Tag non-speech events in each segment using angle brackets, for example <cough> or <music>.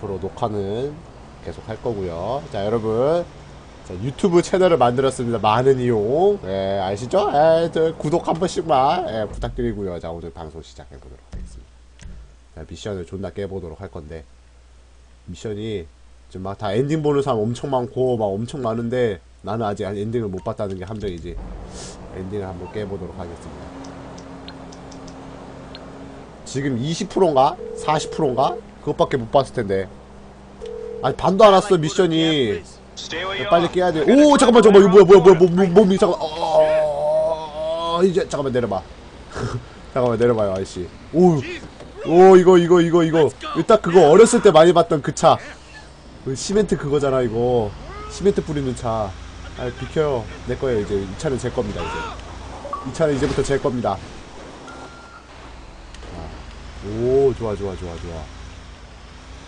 앞으로 녹화는 계속 할 거고요. 자, 여러분. 자, 유튜브 채널을 만들었습니다. 많은 이용. 예, 아시죠? 예, 저 구독 한 번씩만 예, 부탁드리고요. 자, 오늘 방송 시작해 보도록 하겠습니다. 자, 미션을 존나 깨보도록 할 건데. 미션이 지금 막 다 엔딩 보는 사람 엄청 많고 막 엄청 많은데 나는 아직 엔딩을 못 봤다는 게 함정이지. 엔딩을 한번 깨보도록 하겠습니다. 지금 20%인가? 40%인가? 그것밖에 못 봤을 텐데. 아니 반도 안 왔어 미션이. 빨리 깨야 돼. 오 잠깐만 잠깐만 이거 뭐야 뭐야 뭐야 뭐, 뭐, 몸이 잠깐. 어, 이제 잠깐만 내려봐. <laughs> 잠깐만 내려봐요 아저씨. 오, 오 이거 이거 이거 이거. 일단 그거 어렸을 때 많이 봤던 그 차. 그 시멘트 그거잖아 이거. 시멘트 뿌리는 차. 아 비켜요. 내 거예요 이제 이 차는 제 겁니다 이제. 이 차는 이제부터 제 겁니다. 오 좋아 좋아 좋아 좋아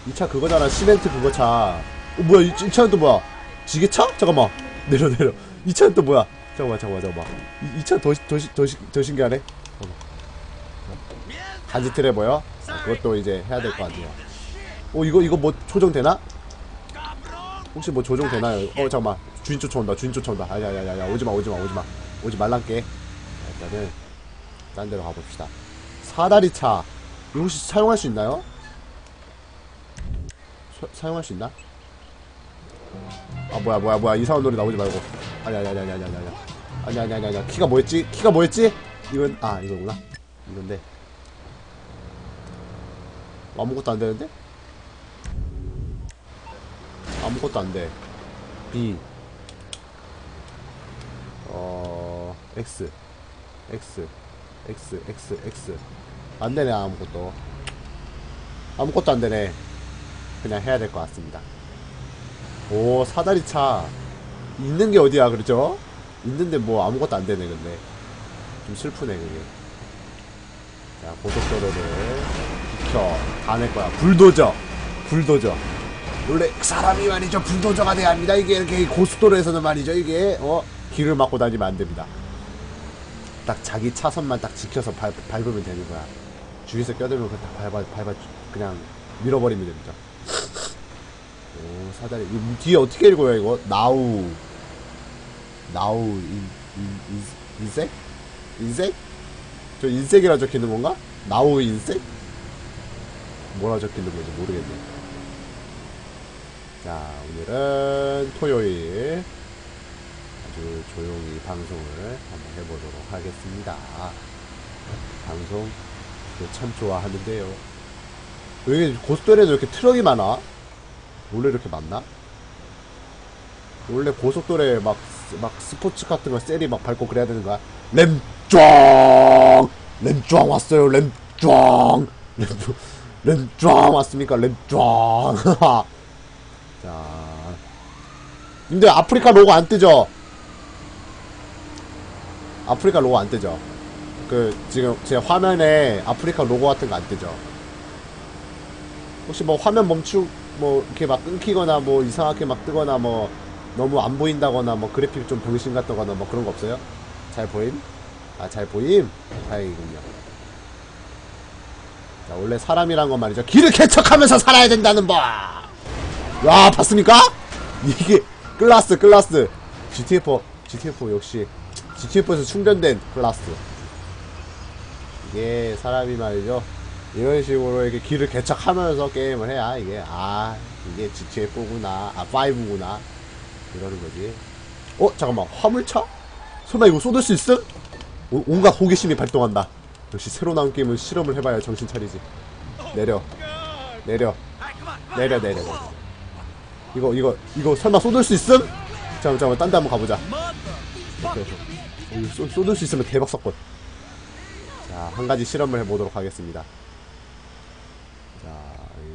이 차 그거잖아. 시멘트 그거 차. 어, 뭐야 이, 이 차는 또 뭐야? 지게차? 잠깐만. <laughs> 내려 내려. 이 차는 또 뭐야? 잠깐만 잠깐만 잠깐만. 이, 이 차는 더, 더, 시- 더, 신기하네. 간지 트레버요? 아, 그것도 이제 해야 될 것 같아요. 오 이거 이거 뭐 조정되나? 혹시 뭐 조정되나요? 어 잠깐만. 주인 쫓아온다 주인 쫓아온다. 아야야야야. 오지마 오지마 오지마. 오지 말란게 자, 일단은 딴 데로 가봅시다. 사다리 차. 이거 혹시 사용할 수 있나요? 사, 사용할 수 있나? 아 뭐야 뭐야 뭐야. 이상한 노래 나오지 말고. 아니 아니 아니 아니 아니 아니 아니. 아니 아니 아니 키가 뭐였지? 키가 뭐였지? 이건 아 이거구나. 이건데. 아무것도 안 되는데? 아무것도 안돼. B. 어 X. X. X X X. 안 되네 아무것도. 아무것도 안 되네 그냥 해야 될 것 같습니다. 오 사다리 차. 있는 게 어디야 그렇죠? 있는데 뭐 아무것도 안 되네 근데. 좀 슬프네 그게. 자 고속도로를 비켜. 다 낼 거야. 불도저. 불도저. 원래 사람이 말이죠. 불도저가 돼야 합니다. 이게 이렇게 고속도로에서는 말이죠. 이게 어 길을 막고 다니면 안 됩니다. 딱 자기 차선만 딱 지켜서 밟, 밟으면 되는 거야. 주위에서 껴들면 그냥 다 밟아 밟아 인상 밀어버리면 됩니다 오 사다리 이 뒤에 어떻게 읽어요 이거 나우 나우 인, 인, 인, 인 색? 인색? 저 인색이라 적혀있는 건가? 나우 인색? 뭐라 적혀있는 건지 모르겠네 자 오늘은 토요일 아주 조용히 방송을 한번 해보도록 하겠습니다 방송 저참 좋아하는데요 여기 고속도로에도 이렇게 트럭이 많아? 원래 이렇게 많나? 원래 고속도로에 막, 막 스포츠 같은 거 셀이 막 밟고 그래야 되는 거야? 램짱! 램짱 왔어요! 램짱, 램짱 왔습니까, 램짱! <laughs> 자. 근데 아프리카 로고 안 뜨죠? 아프리카 로고 안 뜨죠? 그, 지금 제 화면에 아프리카 로고 같은 거 안 뜨죠? 혹시 뭐 화면 멈추, 뭐 이렇게 막 끊기거나 뭐 이상하게 막 뜨거나 뭐 너무 안 보인다거나 뭐 그래픽 좀 병신 같다거나 뭐 그런 거 없어요? 잘 보임? 아, 잘 보임? 다행이군요. 자, 원래 사람이란 건 말이죠. 길을 개척하면서 살아야 된다는 법! 와, 봤습니까? 이게, 클라스, 클라스. GTF4, GTF4 역시, GTF4에서 충전된 클라스. 이게 사람이 말이죠. 이런 식으로 이렇게 길을 개척하면서 게임을 해야 이게, 아, 이게 GTF4구나, 아, 5구나. 이러는 거지. 어, 잠깐만, 화물차? 설마 이거 쏟을 수 있음? 오- 온갖 호기심이 발동한다. 역시 새로 나온 게임은 실험을 해봐야 정신 차리지. 내려. 내려. 내려, 내려, 내려. 이거, 이거, 이거 설마 쏟을 수 있음? 잠깐만, 잠깐만, 딴 데 한번 가보자. 오케이, 오케이. 쏟, 쏟을 수 있으면 대박 사건. 자, 한 가지 실험을 해보도록 하겠습니다.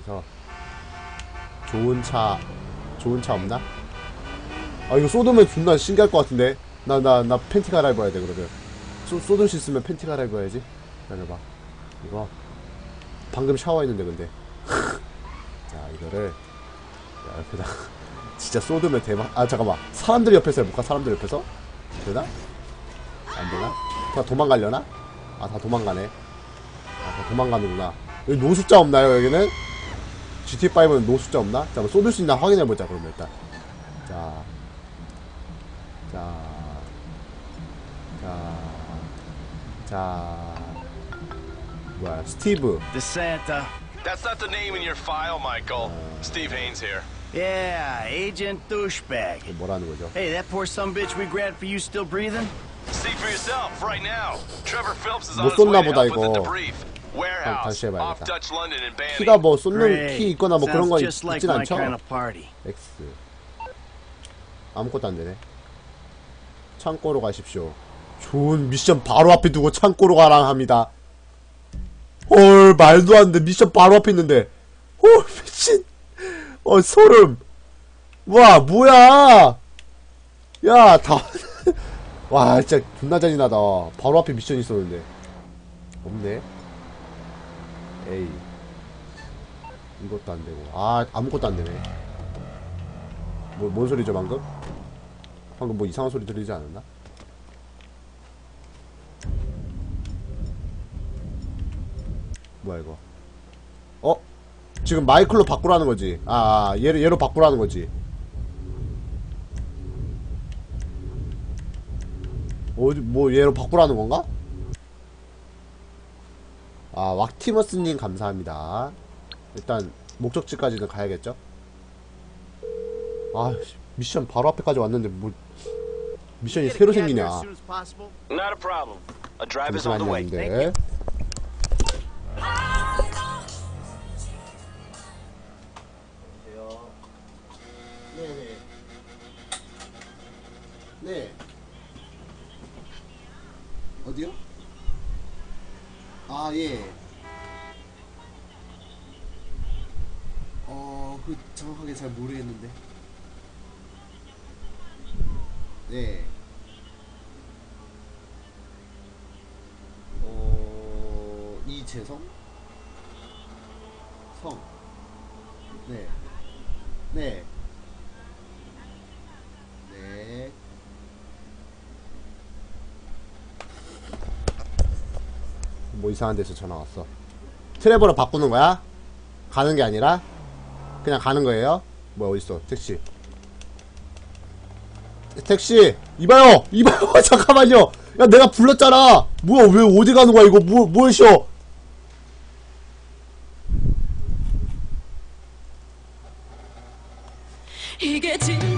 자, 여기서. 좋은 차, 좋은 차 없나? 아, 이거 쏟으면 존나 신기할 것 같은데? 나, 나, 나 팬티 갈아입어야 돼, 그러면. 쏟, 쏟을 수 있으면 팬티 갈아입어야지. 기다려봐. 이거. 방금 샤워했는데, 근데. <laughs> 자, 이거를. 자, 옆에다. <laughs> 진짜 쏟으면 대박. 아, 잠깐만. 사람들 옆에서 해볼까? 사람들 옆에서? 되나? 안 되나? 다 도망가려나? 아, 다 도망가네. 아, 다 도망가는구나. 여기 노숙자 없나요, 여기는? GT5는 노 숫자 없나? 자, 뭐 쏟을 수 있나 확인해보자, 그러면 일단. 자. 자. 자. 자. 뭐야, 스티브. DeSanta. That's not the name in your file, Michael. Steve Haynes here. Yeah, Agent Douchebag. 뭐라는 거죠? Hey, that poor some bitch we grabbed for you still breathing? See for yourself right now. Trevor Phelps is on 못 his way to 보다, help with the 이 거. debrief. 다시 해봐야겠다. 키가 뭐 쏟는. 키 있거나 뭐 그런 just like 있진 않죠? X. 아무것도 안 되네. 창고로 가십시오. 좋은 미션 바로 앞에 두고 창고로 가라 합니다. 헐, 말도 안 돼. 미션 바로 앞에 있는데. 헐, 미친. 어, 소름. 와, 뭐야. 야, 다. <laughs> 와, 진짜 존나 잔인하다. 바로 앞에 미션 있었는데. 없네. 에이. 이것도 안 되고. 아, 아무것도 안 되네. 뭐, 뭔 소리죠, 방금? 방금 뭐 이상한 소리 들리지 않았나? 뭐야, 이거. 어? 지금 마이클로 바꾸라는 거지. 아, 아, 얘로, 얘로 바꾸라는 거지. 어디, 뭐, 얘로 바꾸라는 건가? 아, 왁티머스님 감사합니다. 일단, 목적지까지는 가야겠죠? 아, 씨, 미션 바로 앞에까지 왔는데, 뭐, 미션이 새로 생기냐. 잠시만요. 근데. 네네. 네. 어디요? 아, 예. 어, 그, 정확하게 잘 모르겠는데. 네. 어, 이재성? 성. 네. 네. 네. 뭐 이상한 데서 전화 왔어. 트래버로 바꾸는 거야? 가는 게 아니라? 그냥 가는 거예요? 뭐야, 어딨어? 택시. 택시! 이봐요! 이봐요! <laughs> 잠깐만요! 야, 내가 불렀잖아! 뭐야, 왜 어디 가는 거야, 이거? 뭐, 뭘 쉬어? 이게 진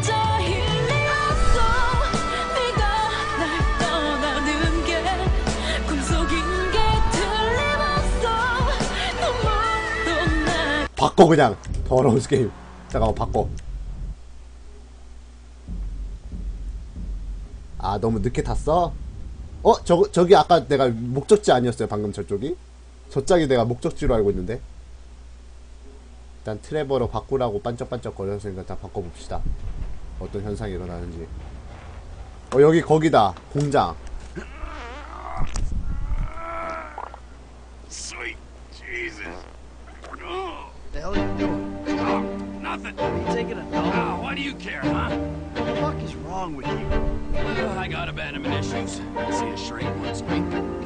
바꿔, 그냥. 더러운 게임. 잠깐만, 바꿔. 아, 너무 늦게 탔어? 어? 저, 저기 아까 내가 목적지 아니었어요, 방금 저쪽이? 저짝이 내가 목적지로 알고 있는데? 일단 트레버로 바꾸라고 반짝반짝 거렸으니까 다 바꿔봅시다. 어떤 현상이 일어나는지. 어, 여기 거기다. 공장. The hell are you doing? Oh, nothing. Are you taking a dump? Oh, what do you care, huh? What the fuck is wrong with you? Well, I got abandonment issues. I see a shrink once a week.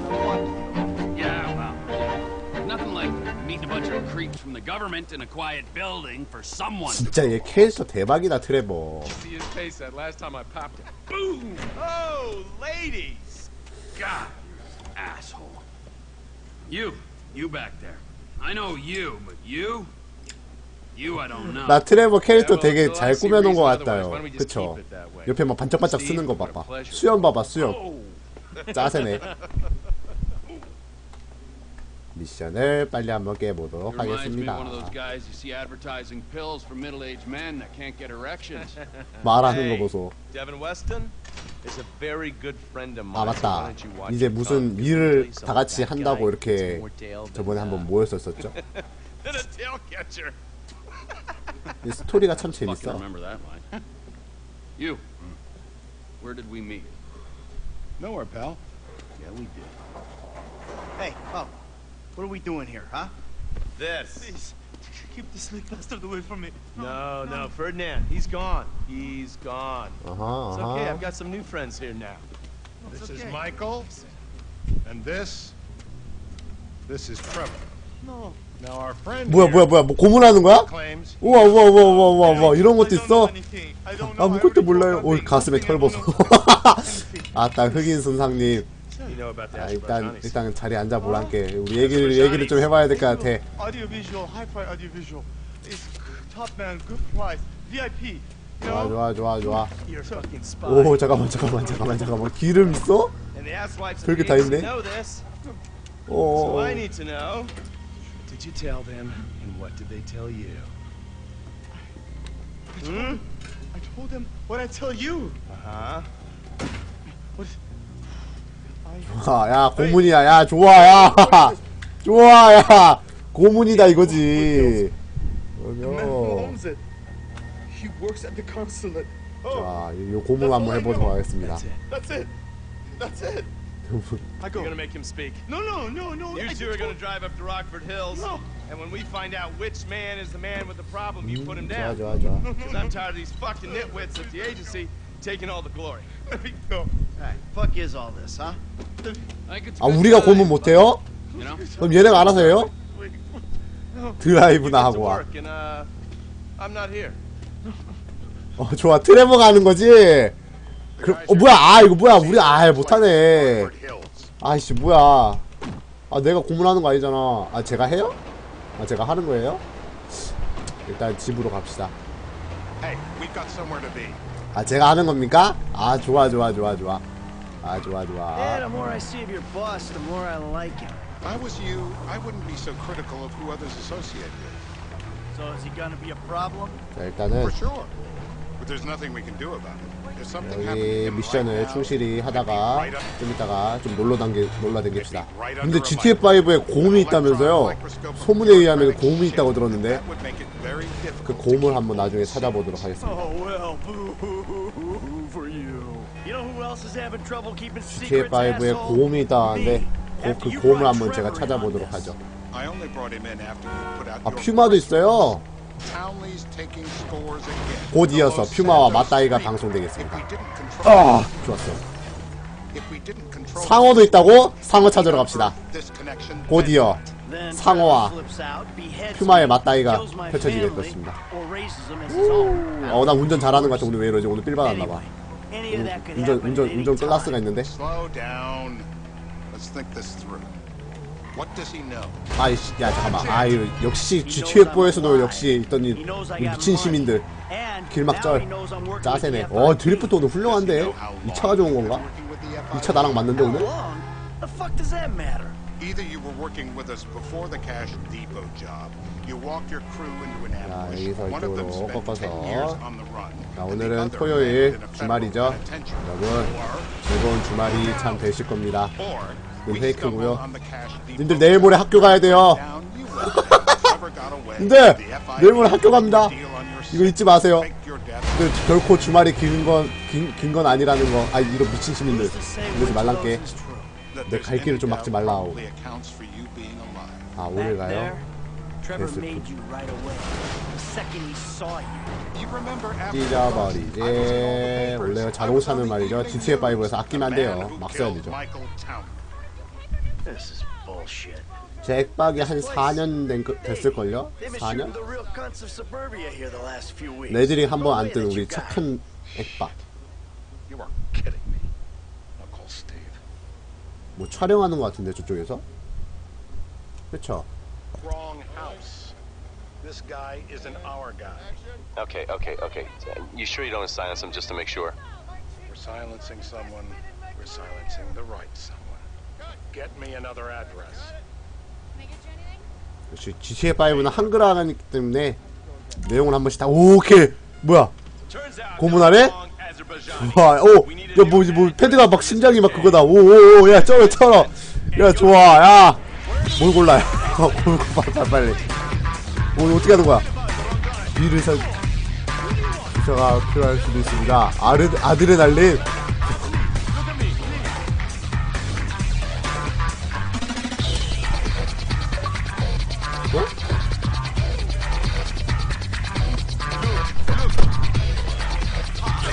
Fuck you. Yeah, well, nothing like meeting a bunch of creeps from the government in a quiet building for someone. 진짜 얘 캐릭터 대박이다, 트레버. See his face that last time I popped it. Boom! Oh, ladies! God, you're an asshole. You, you back there. I know you, but you? 나 트레버 캐릭터 되게 잘 꾸며놓은 것 같아요. 그쵸? 옆에 막 반짝반짝 쓰는 거 봐봐. 수염 봐봐, 수염. Oh, 짜세네. 미션을 빨리 한번 깨보도록 하겠습니다. 말하는 거 보소. 아 맞다. 이제 무슨? 일을 다 같이 한다고 이렇게 저번에 한번 uh, 모였었었죠. <laughs> 스토리가 참 Fucking 재밌어. remember that line. You, where did we meet? Nowhere, pal. Yeah, we did. Hey, oh, what are we doing here, huh? This. Keep this little bastard away from me. No, no, Ferdinand. He's gone. He's gone. 아하, It's okay. I've 아하. got some new friends here now. This okay. is Michael. And this. This is Trevor. No, Now our friend 뭐야, 뭐야, 뭐야, 뭐 고문하는 거야? 우와, 우와, 우와, 우와, 우와, 우와, 이런 것도 있어? 아무것도 몰라요. 오. 가슴에 털 벗어. 아따, 흑인 선상님. 아, 일단. 일단 자리에 앉아 보란게. 우리 얘기를, 얘기를 좀 해봐야 될 것 같아. 좋아? 좋아, 좋아, 좋아. 오, 잠깐만, 잠깐만, 잠깐만, 잠깐만. 기름 있어? 별게 다 있네. 오. Did you tell them? And what did they tell you? Hmm? I told them what I tell you. Uh-huh. What? I 아, 야, 고문이야. 야, 좋아, 야. 좋아, 야. 고문이다, 이거지. Oh, 자, 이 고문 한번 해보도록 하겠습니다. That's it. that's it. That's it. I go. You're gonna make him speak. No, no, no, no. You I two are gonna drive up to Rockford Hills. No. And when we find out which man is the man with the problem, you put him 좋아, down. 좋아, 좋아. Because I'm tired of these fucking nitwits at the agency taking all the glory. Let me go. Hey, fuck is all this, huh? 아, 우리가 고문 못해요? 그럼 얘네가 알아서 해요? 드라이브나 하고 와. uh. 어, 좋아. 트레버가 하는 거지? 그럼, 어, 뭐야. 아, 이거 뭐야. 우리, 아, 못하네. 아이씨, 뭐야. 아, 내가 고문하는 거 아니잖아. 아, 제가 해요? 아, 제가 하는 거예요? 일단 집으로 갑시다. 아, 제가 하는 겁니까? 아, 좋아, 좋아, 좋아, 좋아. 아, 좋아, 좋아. the more I see of your boss, the more I like him. If I was you, I wouldn't be so critical of who others associate with. So is he gonna be a problem? 자, 일단은 For sure. But there's nothing we can do about it. 여기 미션을 충실히 하다가 좀 이따가 좀 놀러 당기 놀러 right 근데 under a GTA5에 고음이 있다면서요? 소문에 의하면 고음이 있다고 들었는데 그 고음을 한번 나중에. 찾아보도록 하겠습니다. Oh well, boo for you. You know who else is having trouble keeping secrets? GTA5에 asshole? 고음이 있다는데. 고, 그 고음을 한번 제가 찾아보도록. 하죠. 아 퓨마도 있어요. Townley's taking scores again. 곧 이어서 퓨마와 맞다이가. 방송되겠습니다. If we didn't control 아 좋았어. 상어도 있다고? 상어 찾으러 갑시다. this connection, 곧 이어 Then 상어와 퓨마의 맞다이가 펼쳐지게 됐습니다. 어 나 운전 잘하는 것 같아. 오늘 왜 이러지? 오늘 삘 받았나봐. That could 운전 운전 운전. 클라스가 있는데. 아이씨 야 잠깐만. 아유 역시 GTA4에서도 역시 있던 이, He knows I 이 got 미친. 시민들 길막절 짜세네. 어. 드리프트 오늘 훌륭한데. Know how 이 long 차가 좋은 you've 건가? been working with the 이 FIB? 차 나랑 맞는데 오늘? long? The fuck does that matter? Either you were working with us before the Cash Depot job, you walked your crew into an ambush. 여기서 One of them 이쪽으로 spent 꺾어서. 10 years on the run. 자, 오늘은 토요일 주말이죠. 여러분 즐거운 주말이 참 되실 겁니다. We 페이크고요. 님들 내일 모레 학교 가야 돼요. FIB 내일 모레 학교 갑니다. 이거 잊지 마세요. 근데 결코 주말이 긴 건 긴 건 아니라는 거. 아 이런 미친 시민들 이러지 말란게. That 내 there's 갈 길을 좀 막지 말라오. 아 오늘 가요. 됐을 찢어버리지. 원래 자동차는 말이죠. evening GTA 5에서 news. 아끼면 안 돼요. 막 killed 써야죠. 잭박이 한 4년 된, 거- 됐을걸요? They've been 4년? shooting the real cunts of suburbia here the last few weeks. 레드링 한번 안 뜬 우리. 착한 액박. You are kidding me. I'll call Steve. 뭐 촬영하는 것 같은데 저쪽에서? 그쵸? This guy isn't our guy. Okay, okay, okay. You sure you don't silence him just to make sure? We're silencing someone. We're silencing the right someone. Get me another address. 역시 GTA5는 한글화 하기 때문에 내용을 한 번씩 다 오케이 뭐야 Turns out 고문하네? Long Azerbaijani. 와, 오, 야, 뭐, 뭐, 패드가 막 심장이 막 그거다. 오, 오, 오, 야, 쩔어, 쩔어. 야, 좋아, 야. 뭘 골라, 야. 골고 빨리, 빨리. 오, 어떻게 하는 거야? 비를 사, 주차가 필요할 수도 있습니다. 아르, 아드레날린.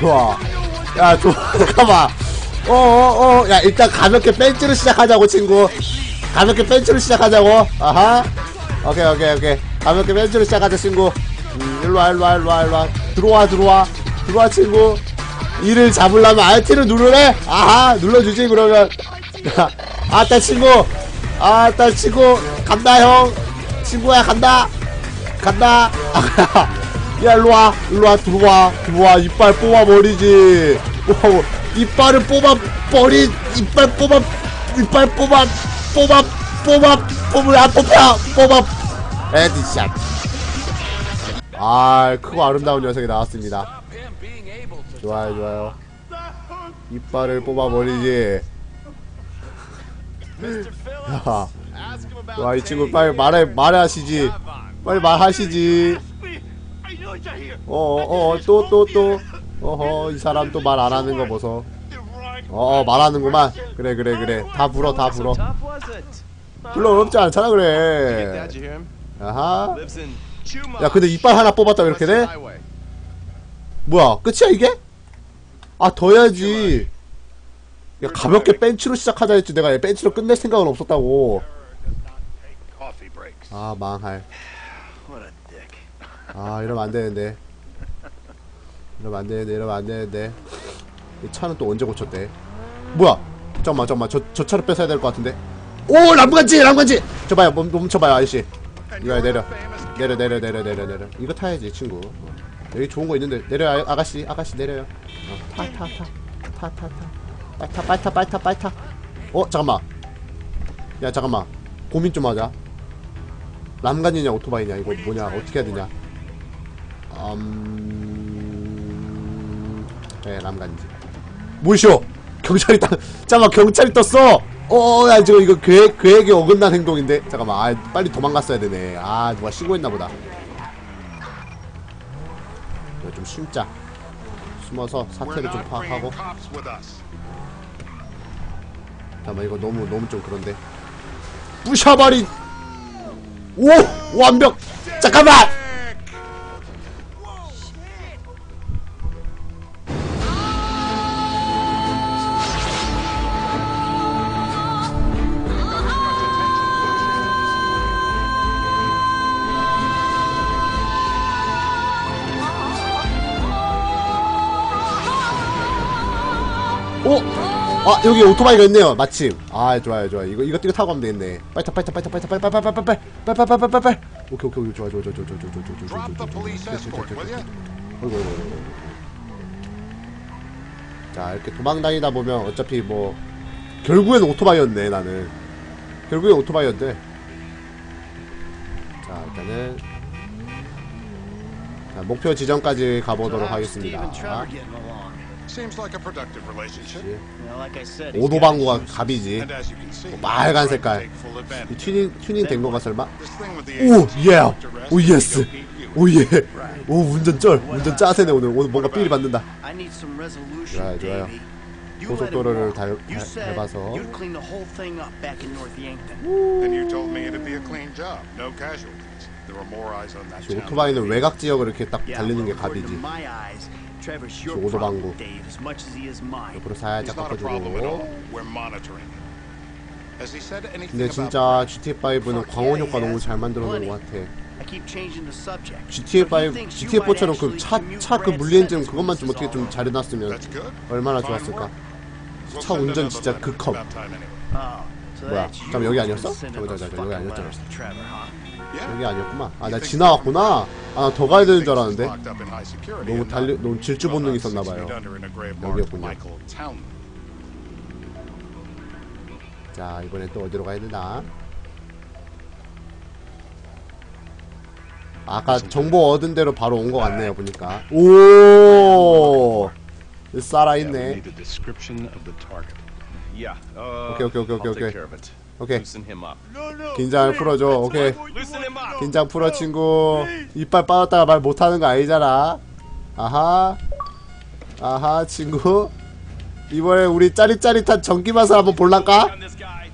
좋아. 야, 좋아. <laughs> 잠깐만. 어, 어, 어. 야, 일단 가볍게 벤치로 시작하자고, 친구. 가볍게 벤치로 시작하자고. 아하. 오케이 오케이 오케이 가볍게 벤치로 시작하자 친구 음, 일로와 일로와 일로와 일로와 들어와 들어와 들어와 친구 이를 잡으려면 RT를 누르래 아하 눌러주지 그러면 <laughs> 아따 친구 아따 친구 간다 형 친구야 간다 간다 <laughs> 야 일로와. 일로와 들어와. 들어와. 이빨 뽑아버리지. 뽑아 이빨을 뽑아버리 이빨 뽑아 이빨 뽑아 뽑아 뽑아 뽑아 안 뽑혀 뽑아. 에디샷. 아 크고 아름다운 녀석이 나왔습니다. 좋아요 좋아요. 이빨을 뽑아버리지. 야. 와, 이 친구 빨리 말해, 말하시지. 빨리 말하시지. I know you're here. 어, 어, 또, 또, 또. 어허, 이 사람 또 말 안 하는 거 보소. 어, 어, 말하는구만. 그래, 그래, 그래. 다 불어, 다 불어. 불러 어렵지 않잖아, 그래. 아하. 야, 근데 이빨 하나 뽑았다, 이렇게 돼? 뭐야, 끝이야, 이게? 아, 더 해야지. 야, 가볍게 벤치로 시작하자 했지. 내가 벤치로 끝낼 생각은 없었다고. 아, 망할. 아 이러면 안 되는데. 이러면 안 되는데 이러면 안 되는데. 이 차는 또 언제 고쳤대? 뭐야? 잠깐만 잠깐만. 저, 저 차를 뺏어야 될 것 같은데. 오 람간지 람간지! 저 봐요. 멈, 멈춰봐요 아저씨. 이거 내려. 내려 내려 내려 내려 내려. 이거 타야지 친구. 어. 여기 좋은 거 있는데. 내려 아, 아가씨 아가씨 내려요. 어, 타타 타. 타 타 타. 빨리 타 빨리 타 빨리 타 빨리 타어 잠깐만. 야 잠깐만. 고민 좀 하자. 람간이냐 오토바이냐? 이거 뭐냐? 어떻게 해야 되냐 음... 네 람간지. 뭐시오! 경찰이 딱 잠깐만 경찰이 떴어! 어 야 지금 이거 계획 계획에 어긋난 행동인데? 잠깐만 아 빨리 도망갔어야 되네. 아 누가 신고했나 보다. 이거 좀 숨자. 숨어서 사태를 좀 파악하고. 잠깐만 이거 너무 너무 좀 그런데. 부셔버린! 오! 완벽! 잠깐만 아 여기 오토바이가 있네요 마침 아 좋아요 좋아요 이거 이거 이거 타고 가면 되겠네 빨리 타 빨리 타 빨리 타 빨리 타 빨리 빨리 빨리 빨리 빨리 빨리 빨리 빨리 빨리 오케이 오케이 오케이 좋아 좋아 좋아 좋아 좋아 좋아 좋아 좋아? 어이구 어이구 어이구 자 이렇게 도망 다니다 보면 어차피 뭐 결국엔 오토바이였네 나는 결국엔 오토바이였대 자 일단은 자 목표 지점까지 가보도록 하겠습니다 Seems like a productive relationship. You know, like I said, he's 오도방구가. 갑이지 And as you can see, 빨간 색깔. 이. 튜닝 튜닝 된 건가 설마? This thing with the 오 예. 오 예스. 오 예. 오 운전 쩔. 운전 짜세네 오늘. 오늘 뭔가 삘이 받는다. 좋아요, 좋아요. 고속도로를. 달- 달- 밟아서. you told me it'd be a clean job, no casualties. 저 오토바이는 외곽 지역을 이렇게 딱 달리는 게 갑이지. 저 오도방구. 옆으로 살짝 깎아주고. 근데 진짜 GTA5는 광원 효과 너무 잘 만들어 놓은 것 같아. GTA5, GTA4처럼 그 차, 차 그 물리엔진 그것만 좀 어떻게 좀 잘 해놨으면 얼마나 좋았을까. 차 운전 진짜 극혐. 그 뭐야? 잠깐 여기 아니었어? 잠깐 잠깐 여기 아니었잖아. 여기 아니었구만. 아, 나 지나왔구나. 아, 나 더 가야 되는 줄 알았는데. 너무 달려, 너무 질주 본능이 있었나봐요. 여기였군요. 자, 이번엔 또 어디로 가야 되나? 아까 정보 얻은 대로 바로 온 것 같네요, 보니까. 오! 살아있네. Uh, 오케이, 오케이, 오케이, 오케이, 오케이. 오케이. 긴장을 풀어줘, 오케이. 긴장 풀어, 친구. 이빨 빠졌다가 말 못하는 거 아니잖아. 아하. 아하, 친구. 이번에 우리 짜릿짜릿한 전기맛을 한번 guy.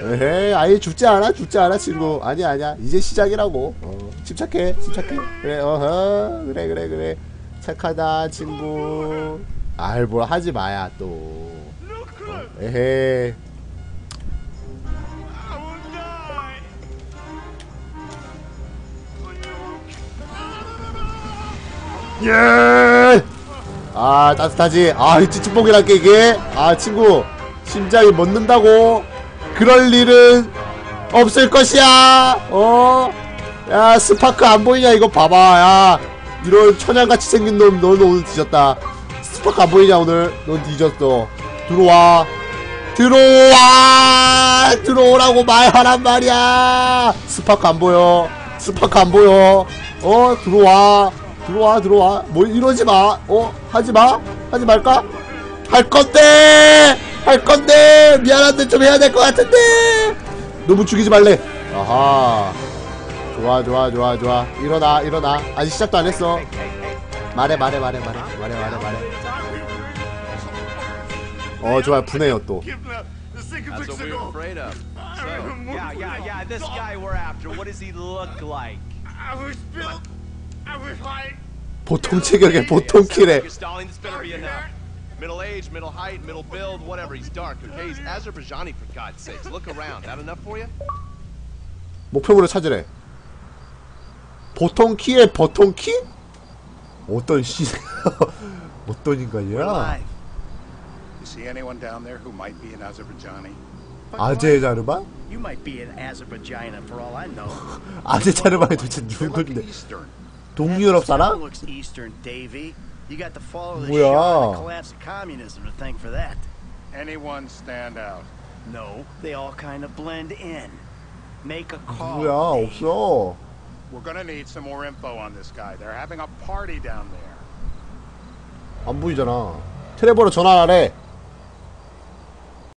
에헤이 아예 죽지 않아 죽지 않아 친구 아니야 아니야 이제 시작이라고 어, 침착해 침착해 그래 어허 그래 그래 그래 착하다 친구 아이 뭘 하지 마야 또 어, 에헤이 예! 아 따뜻하지? 아이 찌찌뽕이랄게 이게? 아 친구 심장이 멎는다고? 그럴 일은 없을 것이야! 어 야 스파크 안 보이냐? 이거 봐봐. 야 이런 천양같이 생긴 놈 너는 오늘 뒤졌다. 스파크 안 보이냐 오늘? 넌 뒤졌어. 들어와. 들어와! 들어오라고 말하란 말이야! 스파크 안 보여. 스파크 안 보여. 어? 들어와 들어와 들어와 뭐 이러지 마 어 하지 마 하지 말까 할 건데 할 건데 미안한데 좀 해야 될 것 같은데 너무 죽이지 말래 아하 좋아 좋아 좋아 좋아 일어나 일어나 아직 시작도 안 했어 말해 말해 말해 말해 말해 말해 말해 어 좋아 분해요 또 Give the, the sink of That's what we were afraid of. So, Yeah, yeah, yeah. This guy we're after. What does he look like? I was built. 보통 체격에 보통 enough. Middle age, middle height, middle build, whatever. He's dark, okay? He's Azerbaijani for God's sakes. Look around. That enough for you? 목표물을 찾으래 보통 키에 보통 키? 어떤 씨 어떤 인간이야 You see anyone down there who might be an Azerbaijani? 아제자르반? You might be an Azerbaijana for all I know. 아제자르반이 도대체 누군데. 동유럽 사람? looks Eastern, Davy. You got to follow the 뭐야? Shah and the collapse of communism to thank for that. Anyone stand out? No, they all kind of blend in. Make a call. 누구야 Dave. 없어 We're gonna need some more info on this guy. They're having a party down there. 안 보이잖아 트레버로 전화하래